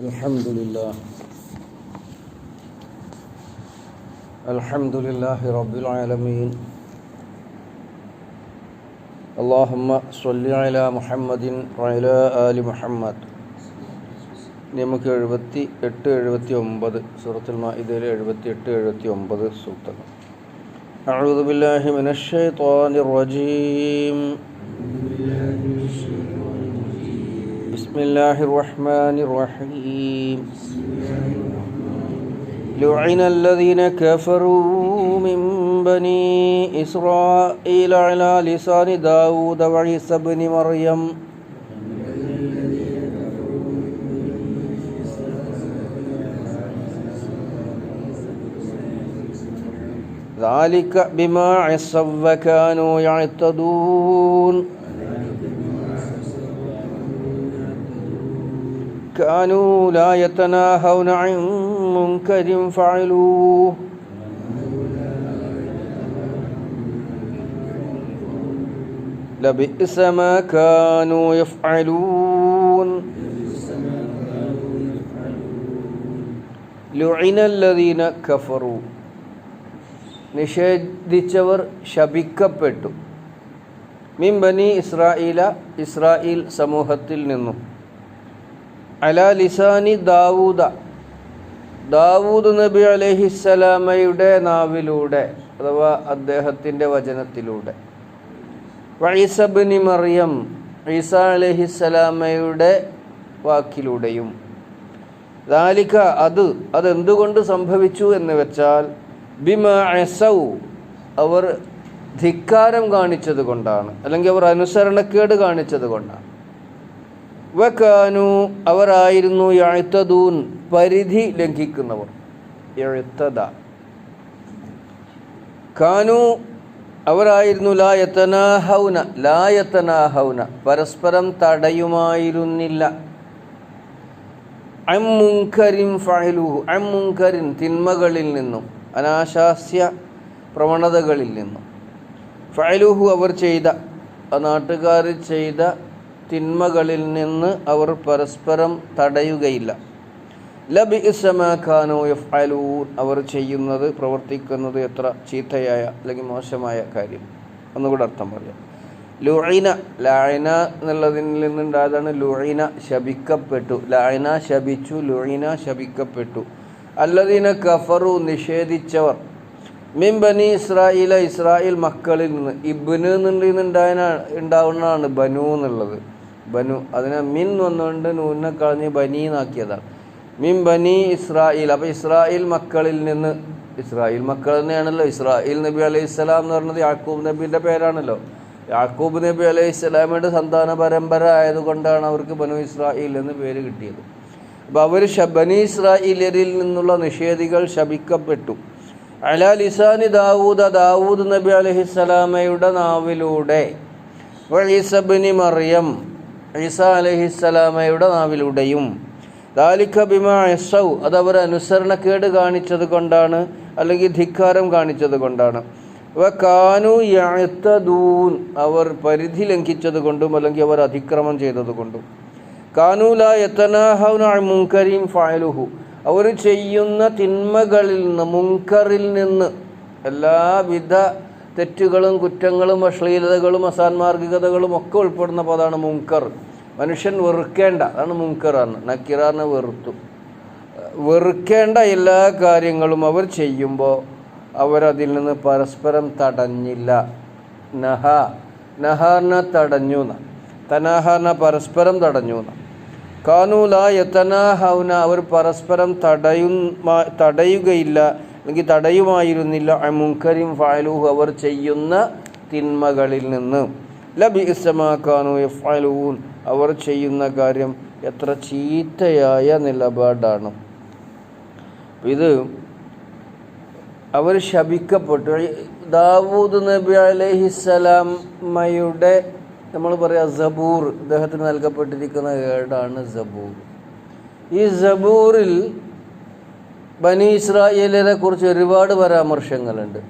الحمد لله الحمد لله رب العالمين اللهم صل على محمد وعلى آل محمد നമുക്ക് എഴുപത്തി എട്ട് എഴുപത്തി ഒമ്പത് സൂറത്തുൽ മാഇദയിലെ എഴുപത്തി എട്ട് എഴുപത്തി ഒമ്പത് സൂക്തങ്ങൾ أعوذ بالله من الشيطان الرجيم بسم الله الرحمن الرحيم. لعن الذين كفروا من بني إسرائيل على لسان داود وعيسى بن مريم. ذلك بما عصوا وكانوا يعتدون. كانوا لا يتناهون عن منكر فعلوه لبئس ما كانوا يفعلون لعن الذين كفروا നിഷേധിച്ചവർ ശപിക്കപ്പെട്ടു മിൻ ബനി ഇസ്രായേല ഇസ്രായേൽ സമൂഹത്തിൽ നിന്നും അല ലിസാനി ദാവൂദ. ദാവൂദ് നബി അലഹിസ്സലാമയുടെ നാവിലൂടെ അഥവാ അദ്ദേഹത്തിന്റെ വചനത്തിലൂടെ. വൈസബിനി മറിയം ഈസ അലഹിസ്സലാമയുടെ വാക്കിലൂടെയും. ദാലിക അത് അതെന്തുകൊണ്ട് സംഭവിച്ചു എന്ന് വെച്ചാൽ ബിമ എസൗ അവർ ധിക്കാരം കാണിച്ചത് കൊണ്ടാണ്. അല്ലെങ്കിൽ അവർ അനുസരണക്കേട് കാണിച്ചത് കൊണ്ടാണ്. വക്കാനു അവരായിരുന്നു എഴുത്തതൂൻ പരിധി ലംഘിക്കുന്നവർ. എഴുത്തത കാനു അവരായിരുന്നു ലായത്തനാഹൗന ലായത്തനാഹൗന പരസ്പരം തടയുമായിരുന്നില്ല. അമ്മുങ്കരിൻ ഫഅലുഹു മുൻകരിൻ തിന്മകളിൽ നിന്നും അനാശാസ്യ പ്രവണതകളിൽ നിന്നും. ഫഹലുഹു അവർ ചെയ്ത നാട്ടുകാർ ചെയ്ത തിന്മകളിൽ നിന്ന് അവർ പരസ്പരം തടയുകയില്ല. ലബി ഇസമാഖാനോ അലൂർ അവർ ചെയ്യുന്നത് പ്രവർത്തിക്കുന്നത് എത്ര ചീത്തയായ അല്ലെങ്കിൽ മോശമായ കാര്യം. ഒന്നുകൂടെ അർത്ഥം പറയാം. ലുഴിന ലായന എന്നുള്ളതിൽ നിന്നുണ്ടായതാണ് ലുഴിന ശപിക്കപ്പെട്ടു. ലായന ശപിച്ചു ലുഴിന ശപിക്കപ്പെട്ടു. അല്ലദീന കഫറു നിഷേധിച്ചവർ. മിൻ ബനി ഇസ്രായേൽ മക്കളിൽ നിന്ന്. ഇബ്നു എന്നുണ്ടായ ഉണ്ടാവുന്നതാണ് ബനു എന്നുള്ളത്. ബനു അതിനെ മിൻ വന്നുകൊണ്ട് നൂനെ കളഞ്ഞ് ബനീന്നാക്കിയതാണ് മിൻ ബനി ഇസ്രായേൽ. അപ്പോൾ ഇസ്രായേൽ മക്കളിൽ നിന്ന് ഇസ്രായേൽ മക്കൾ തന്നെയാണല്ലോ. ഇസ്രായേൽ നബി അലൈഹി സ്വലാം എന്ന് പറയുന്നത് യാക്കൂബ് നബിന്റെ പേരാണല്ലോ. യാക്കൂബ് നബി അലൈഹി സ്വലാമയുടെ സന്താന പരമ്പര ആയതുകൊണ്ടാണ് അവർക്ക് ബനു ഇസ്രായേൽ എന്ന് പേര് കിട്ടിയത്. അപ്പോൾ അവർ ബനി ഇസ്രായേലിൽ നിന്നുള്ള നിഷേധികൾ ശപിക്കപ്പെട്ടു. അല ലിസാനി ദാവൂദ് ദാവൂദ് നബി അലഹിസ്സലാമയുടെ നാവിലൂടെ. ഈസബിനി മറിയം. ഈസ അലഹിസ്സലാമയുടെ നാവിലൂടെയും. ദാലിഖ ബിമാസൗ അത് അവർ അനുസരണക്കേട് കാണിച്ചത് കൊണ്ടാണ് അല്ലെങ്കിൽ ധിക്കാരം കാണിച്ചത് കൊണ്ടാണ്. വ കാനു യാത്തൂൻ അവർ പരിധി ലംഘിച്ചത് കൊണ്ടും അല്ലെങ്കിൽ അവർ അതിക്രമം ചെയ്തത് കൊണ്ടും. കാനൂല മുങ്കരീം ഫായലുഹു അവർ ചെയ്യുന്ന തിന്മകളിൽ നിന്ന് മുൻകറിൽ നിന്ന് എല്ലാവിധ തെറ്റുകളും കുറ്റങ്ങളും അശ്ലീലതകളും അസാൻമാർഗികതകളും ഒക്കെ ഉൾപ്പെടുന്ന പദമാണ് മുങ്കർ മനുഷ്യൻ വെറുക്കേണ്ട അതാണ് മുങ്കർ ആണ് നക്കിറാറിനെ വെറുത്തു. വെറുക്കേണ്ട എല്ലാ കാര്യങ്ങളും അവർ ചെയ്യുമ്പോൾ അവരതിൽ നിന്ന് പരസ്പരം തടഞ്ഞില്ല. നഹ നഹാറിനെ തടഞ്ഞു എന്ന തനാഹാറിനെ പരസ്പരം തടഞ്ഞു എന്ന കാനൂല യത്തനാഹൗന അവർ പരസ്പരം തടയുന്ന തടയുകയില്ല. അല്ലെങ്കിൽ തടയുമായിരുന്നില്ല. മുൻകരിം ഫാലൂഹ് അവർ ചെയ്യുന്ന തിന്മകളിൽ നിന്ന്. ലബി ഇസമാക്കാനു ഫാലൂൻ അവർ ചെയ്യുന്ന കാര്യം എത്ര ചീത്തയായ നിലപാടാണ്. ഇത് അവർ ശപിക്കപ്പെട്ടു. ദാവൂദ് നബി അലഹിസ്സലാമയുടെ നമ്മൾ പറയാം സബൂർ അദ്ദേഹത്തിന് നൽകപ്പെട്ടിരിക്കുന്ന ഏടാണ് സബൂർ. ഈ സബൂറിൽ ബനി ഇസ്രായേലിനെ കുറിച്ച് ഒരുപാട് പരാമർശങ്ങളുണ്ട്.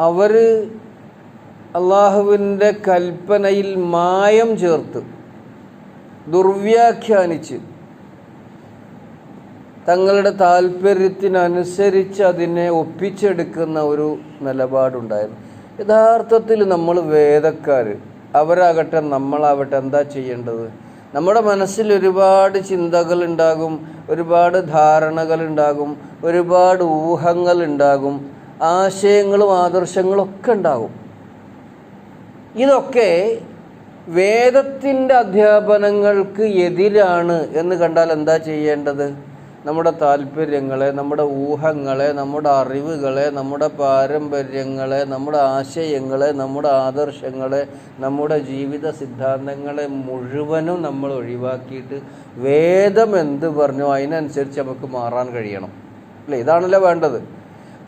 അവർ അള്ളാഹുവിന്റെ കൽപ്പനയിൽ മായം ചേർത്ത് ദുർവ്യാഖ്യാനിച്ച് തങ്ങളുടെ താല്പര്യത്തിനനുസരിച്ച് അതിനെ ഒപ്പിച്ചെടുക്കുന്ന ഒരു നിലപാടുണ്ടായിരുന്നു. യഥാർത്ഥത്തിൽ നമ്മൾ വേദക്കാർ അവരാകട്ടെ നമ്മളാവട്ടെ എന്താ ചെയ്യേണ്ടത്? നമ്മുടെ മനസ്സിൽ ഒരുപാട് ചിന്തകൾ ഉണ്ടാകും ഒരുപാട് ധാരണകൾ ഉണ്ടാകും ഒരുപാട് ഊഹങ്ങൾ ഉണ്ടാകും ആശയങ്ങളും ആദർശങ്ങളും ഒക്കെ ഉണ്ടാകും. ഇതൊക്കെ വേദത്തിന്റെ അധ്യാപനങ്ങൾക്ക് എതിരാണ് എന്ന് കണ്ടാൽ എന്താ ചെയ്യേണ്ടത്? നമ്മുടെ താല്പര്യങ്ങളെ നമ്മുടെ ഊഹങ്ങളെ നമ്മുടെ അറിവുകളെ നമ്മുടെ പാരമ്പര്യങ്ങളെ നമ്മുടെ ആശയങ്ങളെ നമ്മുടെ ആദർശങ്ങളെ നമ്മുടെ ജീവിത സിദ്ധാന്തങ്ങളെ മുഴുവനും നമ്മൾ ഒഴിവാക്കിയിട്ട് വേദം എന്ത് പറഞ്ഞു അതിനനുസരിച്ച് നമുക്ക് മാറാൻ കഴിയണം. അല്ലേ? ഇതാണല്ലോ വേണ്ടത്.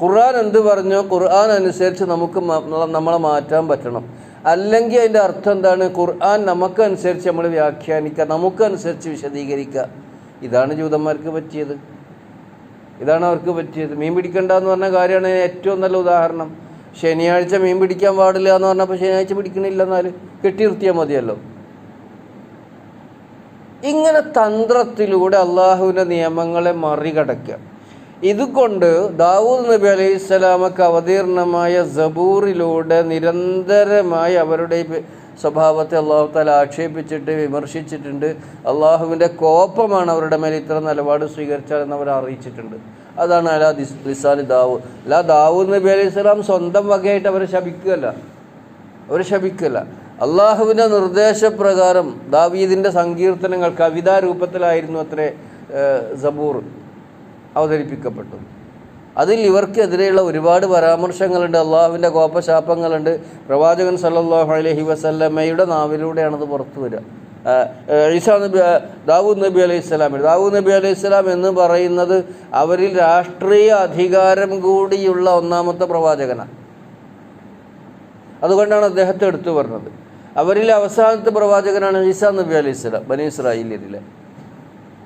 ഖുർആൻ എന്ത് പറഞ്ഞോ ഖുർആൻ അനുസരിച്ച് നമുക്ക് നമ്മളെ മാറ്റാൻ പറ്റണം. അല്ലെങ്കിൽ അതിന്റെ അർത്ഥം എന്താണ്? ഖുർആൻ നമുക്കനുസരിച്ച് നമ്മൾ വ്യാഖ്യാനിക്കുക നമുക്കനുസരിച്ച് വിശദീകരിക്കുക. ഇതാണ് ജൂതന്മാർക്ക് പറ്റിയത്. ഇതാണ് അവർക്ക് പറ്റിയത്. മീൻ പിടിക്കണ്ട എന്ന് പറഞ്ഞ കാര്യമാണ് ഏറ്റവും നല്ല ഉദാഹരണം. ശനിയാഴ്ച മീൻ പിടിക്കാൻ പാടില്ല എന്ന് പറഞ്ഞപ്പോൾ ശനിയാഴ്ച പിടിക്കണില്ല എന്നാൽ കെട്ടി നിർത്തിയാൽ മതിയല്ലോ. ഇങ്ങനെ തന്ത്രത്തിലൂടെ അള്ളാഹുവിന്റെ നിയമങ്ങളെ മറികടക്കുക ഇതുകൊണ്ട് ദാവൂദ് നബി അലൈഹി സ്വലാമക്ക് അവതീർണമായ സബൂറിലൂടെ നിരന്തരമായി അവരുടെ സ്വഭാവത്തെ അള്ളാഹു താല ആക്ഷേപിച്ചിട്ട് വിമർശിച്ചിട്ടുണ്ട്. അള്ളാഹുവിന്റെ കോപ്പമാണ് അവരുടെ മേൽ ഇത്ര നിലപാട് സ്വീകരിച്ചാലെന്ന് അവർ അറിയിച്ചിട്ടുണ്ട്. അതാണ് അലാ ദിസ് ലിസാനി ദാവു അല്ല ദാവു നബി അലൈഹി സ്വലാം സ്വന്തം വകയായിട്ട് അവർ ശപിക്കുകയല്ല. അവർ ശപിക്കുകയല്ല. അള്ളാഹുവിന്റെ നിർദ്ദേശപ്രകാരം ദാവീദിന്റെ സങ്കീർത്തനങ്ങൾ കവിതാ രൂപത്തിലായിരുന്നു അത്രേ സബൂർ അവതരിപ്പിക്കപ്പെട്ടു അതിൽ ഇവർക്കെതിരെയുള്ള ഒരുപാട് പരാമർശങ്ങളുണ്ട്. അള്ളാഹുവിന്റെ കോപശാപങ്ങളുണ്ട്. പ്രവാചകൻ സല്ലാഹു അലഹി വസല്ലമ്മയുടെ നാവിലൂടെയാണത് പുറത്തു വരിക. ഈസാ നബി ദാവൂദ് നബി അലൈഹി സ്വലാം. ദാവൂദ് നബി അലൈഹി സ്വലാം എന്ന് പറയുന്നത് അവരിൽ രാഷ്ട്രീയ അധികാരം കൂടിയുള്ള ഒന്നാമത്തെ പ്രവാചകനാണ്. അതുകൊണ്ടാണ് അദ്ദേഹത്തെ എടുത്തു പറഞ്ഞത്. അവരിൽ അവസാനത്തെ പ്രവാചകനാണ് ഈസാ നബി അലൈഹി സ്വലാം ബനി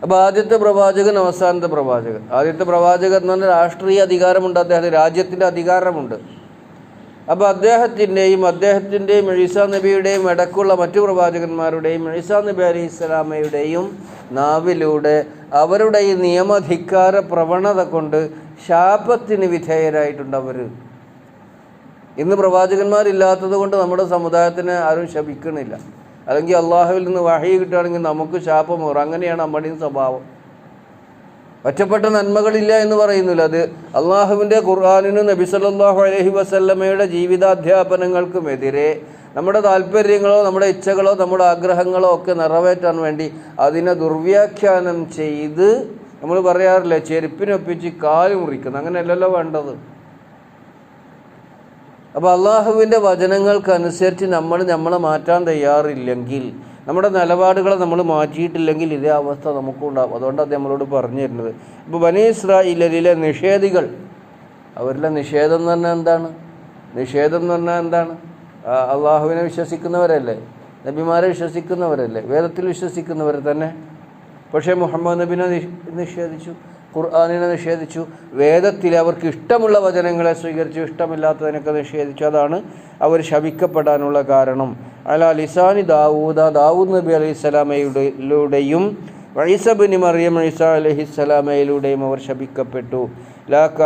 അപ്പോൾ ആദ്യത്തെ പ്രവാചകൻ അവസാനത്തെ പ്രവാചകൻ. ആദ്യത്തെ പ്രവാചകൻ എന്ന് പറഞ്ഞാൽ രാഷ്ട്രീയ അധികാരമുണ്ട്. അദ്ദേഹത്തിന് രാജ്യത്തിന്റെ അധികാരമുണ്ട്. അപ്പോൾ അദ്ദേഹത്തിന്റെയും അദ്ദേഹത്തിന്റെയും ഈസാ നബിയുടെയും ഇടക്കുള്ള മറ്റു പ്രവാചകന്മാരുടെയും ഈസാ നബി അലി ഇസ്ലാമയുടെയും നാവിലൂടെ അവരുടെ ഈ നിയമധിക്കാര പ്രവണത കൊണ്ട് ശാപത്തിന് വിധേയരായിട്ടുണ്ട് അവർ ഇന്ന് പ്രവാചകന്മാരില്ലാത്തത് കൊണ്ട് നമ്മുടെ സമുദായത്തിന് ആരും ശപിക്കണില്ല. അല്ലെങ്കിൽ അള്ളാഹുവിൽ നിന്ന് വഹി കിട്ടുകയാണെങ്കിൽ നമുക്ക് ശാപം ഓർ അങ്ങനെയാണ് നമ്മുടെയും സ്വഭാവം. ഒറ്റപ്പെട്ട നന്മകളില്ല എന്ന് പറയുന്നില്ല അത്. അള്ളാഹുവിന്റെ ഖുർആാനിനും നബി സല്ലല്ലാഹു അലൈഹി വസല്ലമയുടെ ജീവിതാധ്യാപനങ്ങൾക്കും എതിരെ നമ്മുടെ താല്പര്യങ്ങളോ നമ്മുടെ ഇച്ഛകളോ നമ്മുടെ ആഗ്രഹങ്ങളോ ഒക്കെ നിറവേറ്റാൻ വേണ്ടി അതിനെ ദുർവ്യാഖ്യാനം ചെയ്ത് നമ്മൾ പറയാറില്ലേ ചെരുപ്പിനൊപ്പിച്ച് കാൽ മുറിക്കുന്നു. അങ്ങനെയല്ലല്ലോ വേണ്ടത്. അപ്പോൾ അള്ളാഹുവിന്റെ വചനങ്ങൾക്കനുസരിച്ച് നമ്മൾ നമ്മളെ മാറ്റാൻ തയ്യാറില്ലെങ്കിൽ നമ്മുടെ നിലപാടുകളെ നമ്മൾ മാറ്റിയിട്ടില്ലെങ്കിൽ ഇതേ അവസ്ഥ നമുക്കുണ്ടാകും അതുകൊണ്ടാണ് അത് നമ്മളോട് പറഞ്ഞു തരുന്നത്. ഇപ്പോൾ ബനി നിഷേധികൾ അവരിലെ നിഷേധം എന്ന് പറഞ്ഞാൽ എന്താണ്? നിഷേധം എന്ന് പറഞ്ഞാൽ എന്താണ്? അള്ളാഹുവിനെ വിശ്വസിക്കുന്നവരല്ലേ? നബിമാരെ വിശ്വസിക്കുന്നവരല്ലേ? വേദത്തിൽ വിശ്വസിക്കുന്നവർ തന്നെ. പക്ഷേ മുഹമ്മദ് നബിനെ നിഷേധിച്ചു. ഖുർആാനിനെ നിഷേധിച്ചു. വേദത്തിൽ അവർക്ക് ഇഷ്ടമുള്ള വചനങ്ങളെ സ്വീകരിച്ചു ഇഷ്ടമില്ലാത്തതിനൊക്കെ നിഷേധിച്ചു. അതാണ് അവർ ശപിക്കപ്പെടാനുള്ള കാരണം. അല ലിസാനി ദാവൂദ ദാവൂദ് നബി അലൈഹി സ്വലാമയിലൂടെയും വൈസബിനി മറിയം ഐസ അലഹി സ്വലാമയിലൂടെയും അവർ ശപിക്കപ്പെട്ടു. ലാക്ക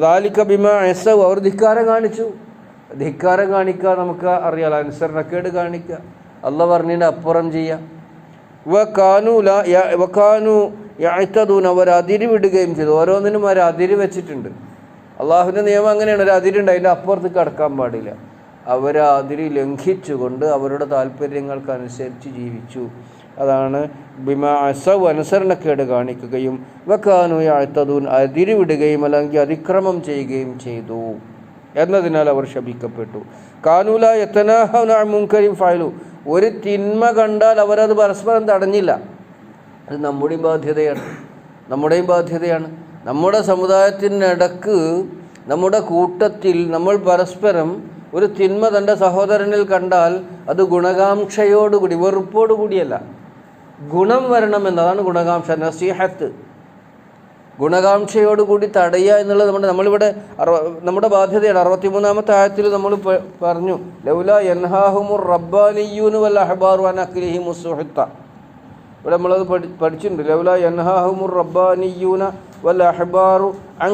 ദാലിക്ക ബിമ എസവ് അവർ ധിക്കാരം കാണിച്ചു. ധിക്കാരം കാണിക്കുക നമുക്ക് അറിയാലോ അനുസരണക്കേട് കാണിക്കുക അല്ല പറഞ്ഞതിന്റെ അപ്പുറം ചെയ്യുക വക്കാനു ലാ വക്കാനു യഅ്തദൂൻ അവർ അതിരി വിടുകയും ചെയ്തു. ഓരോന്നിനും അവർ അതിരി വെച്ചിട്ടുണ്ട്. അള്ളാഹുവിന്റെ നിയമം അങ്ങനെയാണ്. ഒരു അതിരുണ്ട് അതിന്റെ അപ്പുറത്ത് കടക്കാൻ പാടില്ല. അവർ അതിരി ലംഘിച്ചുകൊണ്ട് അവരുടെ താല്പര്യങ്ങൾക്കനുസരിച്ച് ജീവിച്ചു. അതാണ് ബിമ അസവ് അനുസരണക്കേട് കാണിക്കുകയും വെക്കാനു യാഴ്ത്തതൂൻ അതിരിവിടുകയും അല്ലെങ്കിൽ അതിക്രമം ചെയ്യുകയും ചെയ്തു. എന്നതിനാൽ അവർ ശപിക്കപ്പെട്ടു. കാനൂല എത്തനാഹ മുൻകരിം ഫയലു ഒരു തിന്മ കണ്ടാൽ അവരത് പരസ്പരം തടഞ്ഞില്ല. അത് നമ്മുടെയും ബാധ്യതയാണ്. നമ്മുടെയും ബാധ്യതയാണ്. നമ്മുടെ സമുദായത്തിനിടക്ക് നമ്മുടെ കൂട്ടത്തിൽ നമ്മൾ പരസ്പരം ഒരു തിന്മ തന്റെ സഹോദരനിൽ കണ്ടാൽ അത് ഗുണകാംക്ഷയോടുകൂടി വെറുപ്പോടുകൂടിയല്ല. ഗുണം വരണമെന്നതാണ് ഗുണകാംക്ഷ നസീഹത്ത്. ഗുണകാംക്ഷയോടുകൂടി തടയുക എന്നുള്ളത് നമ്മുടെ നമ്മളിവിടെ അറുപ നമ്മുടെ ബാധ്യതയാണ്. അറുപത്തിമൂന്നാമത്തെ ആയത്തിൽ നമ്മൾ പറഞ്ഞു ലൗല യൻഹാഹുമുർ റബ്ബാലിയൂനു വല്ല അഹബാർ അൻ അക്ലിഹിമു സുഹത്ത ഇവിടെ നമ്മളത് പഠി പഠിച്ചിട്ടുണ്ട്. ലൗല റബ്ബാനിയൂന വൽ അഹ്ബാറു അൻ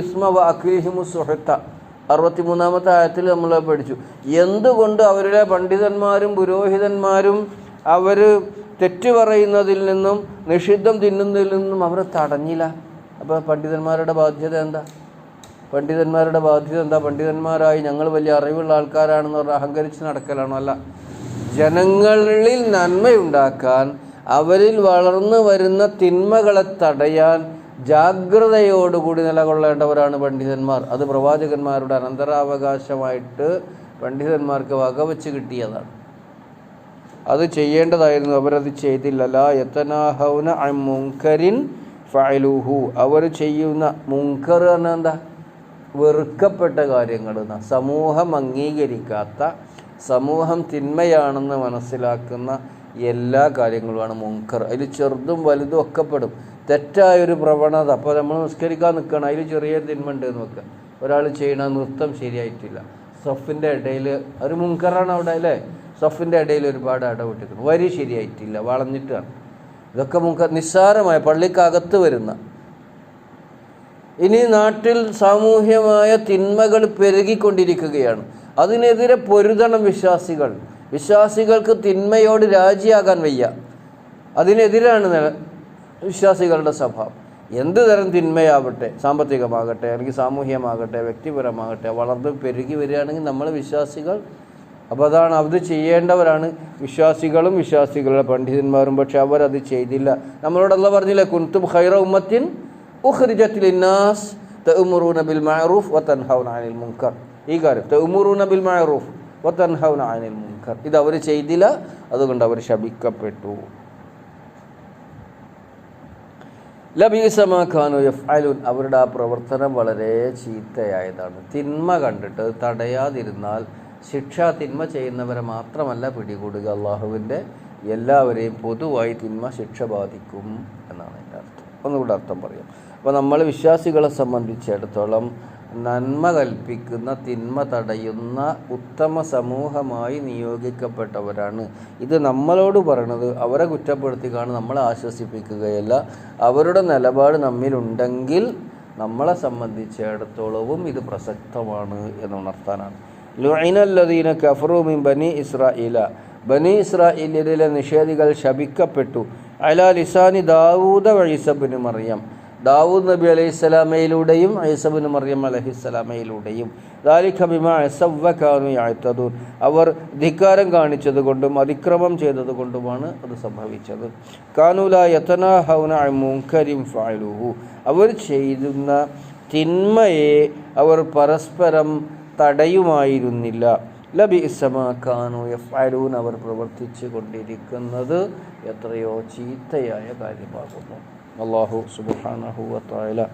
ഇസ്മ വ അക്ലിഹിമു സുഹത്ത. അറുപത്തിമൂന്നാമത്തെ ആയത്തിൽ നമ്മൾ പഠിച്ചു. എന്തുകൊണ്ട് അവരുടെ പണ്ഡിതന്മാരും പുരോഹിതന്മാരും അവർ തെറ്റ് പറയുന്നതിൽ നിന്നും നിഷിദ്ധം തിന്നുന്നതിൽ നിന്നും അവരെ തടഞ്ഞില്ല? അപ്പോൾ പണ്ഡിതന്മാരുടെ ബാധ്യത എന്താ? പണ്ഡിതന്മാരുടെ ബാധ്യത എന്താ? പണ്ഡിതന്മാരായി ഞങ്ങൾ വലിയ അറിവുള്ള ആൾക്കാരാണെന്ന് പറഞ്ഞാൽ അഹങ്കരിച്ച് നടക്കലാണോ? അല്ല. ജനങ്ങളിൽ നന്മയുണ്ടാക്കാൻ അവരിൽ വളർന്നു വരുന്ന തിന്മകളെ തടയാൻ ജാഗ്രതയോടുകൂടി നിലകൊള്ളേണ്ടവരാണ് പണ്ഡിതന്മാർ. അത് പ്രവാചകന്മാരുടെ അനന്തരാവകാശമായിട്ട് പണ്ഡിതന്മാർക്ക് വകവച്ച് കിട്ടിയതാണ്. അത് ചെയ്യേണ്ടതായിരുന്നു. അവരത് ചെയ്തില്ല. യത്തനാഹൗന മുൻകരിൻ ഫഅലുഹു. അവർ ചെയ്യുന്ന മുങ്കർ പറഞ്ഞാൽ എന്താ? വെറുക്കപ്പെട്ട കാര്യങ്ങൾ സമൂഹം അംഗീകരിക്കാത്ത സമൂഹം തിന്മയാണെന്ന് മനസ്സിലാക്കുന്ന എല്ലാ കാര്യങ്ങളുമാണ് മുങ്കർ അതിൽ ചെറുതും വലുതും ഒക്കെ പെടും. തെറ്റായൊരു പ്രവണത അപ്പോൾ നമ്മൾ നിസ്കരിക്കാൻ നിൽക്കണം അതിൽ ചെറിയ തിന്മ ഉണ്ട് എന്ന് വെക്കുക ഒരാൾ ചെയ്യണ നൃത്തം ശരിയായിട്ടില്ല. സഫിന്റെ ഇടയിൽ ഒരു മുങ്കറാണ് അവിടെ അല്ലേ? സഫിന്റെ ഇടയിൽ ഒരുപാട് ഇടപെട്ടിരിക്കുന്നു വരി ശരിയായിട്ടില്ല വളഞ്ഞിട്ടാണ്. ഇതൊക്കെ മുങ്ക നിസ്സാരമായ പള്ളിക്കകത്ത് വരുന്ന. ഇനി നാട്ടിൽ സാമൂഹ്യമായ തിന്മകൾ പെരുകിക്കൊണ്ടിരിക്കുകയാണ്. അതിനെതിരെ പൊരുതണം വിശ്വാസികൾ. വിശ്വാസികൾക്ക് തിന്മയോട് രാജിയാകാൻ വയ്യ. അതിനെതിരാണ് വിശ്വാസികളുടെ സ്വഭാവം. എന്ത് തരം തിന്മയാവട്ടെ സാമ്പത്തികമാകട്ടെ അല്ലെങ്കിൽ സാമൂഹ്യമാകട്ടെ വ്യക്തിപരമാകട്ടെ വളർന്ന് പെരുകി വരികയാണെങ്കിൽ നമ്മൾ വിശ്വാസികൾ. അപ്പോൾ അതാണ് അത് ചെയ്യേണ്ടവരാണ്. വിശ്വാസികളും വിശ്വാസികളുടെ പണ്ഡിതന്മാരും പക്ഷെ അവരത് ചെയ്തില്ല. നമ്മളോടല്ല പറഞ്ഞില്ലേ കുന്തും ഖൈറ ഉമ്മത്തിൻ ഉഖ്രിജത്തിൽ ഇന്നാസ് ബിൽ മഅറൂഫ് വതൻഹൗന അനിൽ മുൻകർ. ഈ കാര്യം തഅ്മുറൂന ബിൽ മഅറൂഫ് വതൻഹൗന അനിൽ മുൻകർ. ഇത് അവർ ചെയ്തില്ല അതുകൊണ്ട് അവർ ശപിക്കപ്പെട്ടു. ലബീസമാഖാനു യഫ്അലുൻ അവരുടെ ആ പ്രവർത്തനം വളരെ ചീത്തയായതാണ്. തിന്മ കണ്ടിട്ട് തടയാതിരുന്നാൽ ശിക്ഷ തിന്മ ചെയ്യുന്നവരെ മാത്രമല്ല പിടികൂടുക. അള്ളാഹുവിന്റെ എല്ലാവരെയും പൊതുവായി തിന്മ ശിക്ഷ ബാധിക്കും എന്നാണ്. ഒന്നുകൂടെ അർത്ഥം പറയാം. അപ്പോൾ നമ്മൾ വിശ്വാസികളെ സംബന്ധിച്ചിടത്തോളം നന്മ കൽപ്പിക്കുന്ന തിന്മ തടയുന്ന ഉത്തമ സമൂഹമായി നിയോഗിക്കപ്പെട്ടവരാണ്. ഇത് നമ്മളോട് പറയണത് അവരെ കുറ്റപ്പെടുത്തിക്കാണ് നമ്മളെ ആശ്വസിപ്പിക്കുകയല്ല. അവരുടെ നിലപാട് നമ്മിലുണ്ടെങ്കിൽ നമ്മളെ സംബന്ധിച്ചിടത്തോളവും ഇത് പ്രസക്തമാണ് എന്നുണർത്താനാണ് ലുഐനല്ലദീന കഫറൂമിൻ ബനി ഇസ്രായേല ബനി ഇസ്രായേലിലെ നിഷേധികൾ ശപിക്കപ്പെട്ടു. അലാ ലിസാനി ദാവൂദ് വൈസബിന് മറിയം. ദാവൂദ് നബി അലൈഹി സ്വലാമയിലൂടെയും ഐസബിന് മറിയം അലഹി സ്വലാമയിലൂടെയും. ദാലിഖ ബിമ അസവ്വഖാനു യാത്തദൂൻ അവർ ധിക്കാരം കാണിച്ചതുകൊണ്ടും അതിക്രമം ചെയ്തതുകൊണ്ടുമാണ് അത് സംഭവിച്ചത്. കാനൂല യത്തന ഹൗന മുങ്കരിം ഫാലുഹു അവർ ചെയ്യുന്ന തിന്മയെ അവർ പരസ്പരം തടയുമായിരുന്നില്ല. ലബി ഇസമാക്കാനു എഫ്അലൂൻ അവർ പ്രവർത്തിച്ചു കൊണ്ടിരിക്കുന്നത് എത്രയോ ചീത്തയായ കാര്യമാകുന്നു. അള്ളാഹു സുബാനഹുവത്തായ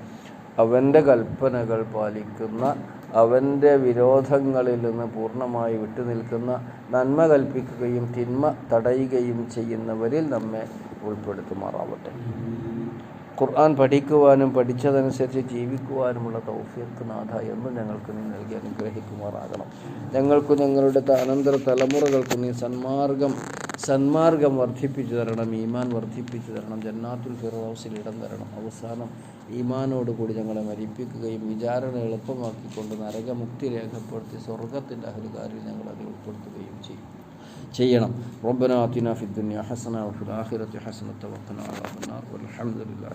അവന്റെ കൽപ്പനകൾ പാലിക്കുന്ന അവന്റെ വിരോധങ്ങളിൽ നിന്ന് പൂർണമായി വിട്ടുനിൽക്കുന്ന നന്മ കൽപ്പിക്കുകയും തിന്മ തടയുകയും ചെയ്യുന്നവരിൽ നമ്മെ ഉൾപ്പെടുത്തുമാറാവട്ടെ. ഖുർആൻ പഠിക്കുവാനും പഠിച്ചതനുസരിച്ച് ജീവിക്കുവാനുമുള്ള തൗഫീഖ് നാഥ എന്നും ഞങ്ങൾക്ക് നീ നൽകി അനുഗ്രഹിക്കുമാറാകണം. ഞങ്ങൾക്ക് ഞങ്ങളുടെ അനന്തര തലമുറകൾക്ക് നീ സന്മാർഗം സന്മാർഗം വർദ്ധിപ്പിച്ചു തരണം ഈമാൻ വർദ്ധിപ്പിച്ചു തരണം ജന്നാത്തുൽ ഫിറോസിൽ ഇടം തരണം. അവസാനം ഈമാനോടുകൂടി ഞങ്ങളെ മരിപ്പിക്കുകയും വിചാരണ എളുപ്പമാക്കിക്കൊണ്ട് നരകമുക്തി രേഖപ്പെടുത്തി സ്വർഗത്തിന്റെ അഹലുകാരിൽ ഞങ്ങളത് ഉൾപ്പെടുത്തുകയും ചെയ്യും. ചെയ്യണം. റബ്ബനാ അതിന ഫിദ്ദുനിയ ഹസന വഫിൽ ആഖിറത്തി അലാ വഖന അദാബന്നാർ. വൽഹംദുലില്ലാഹ്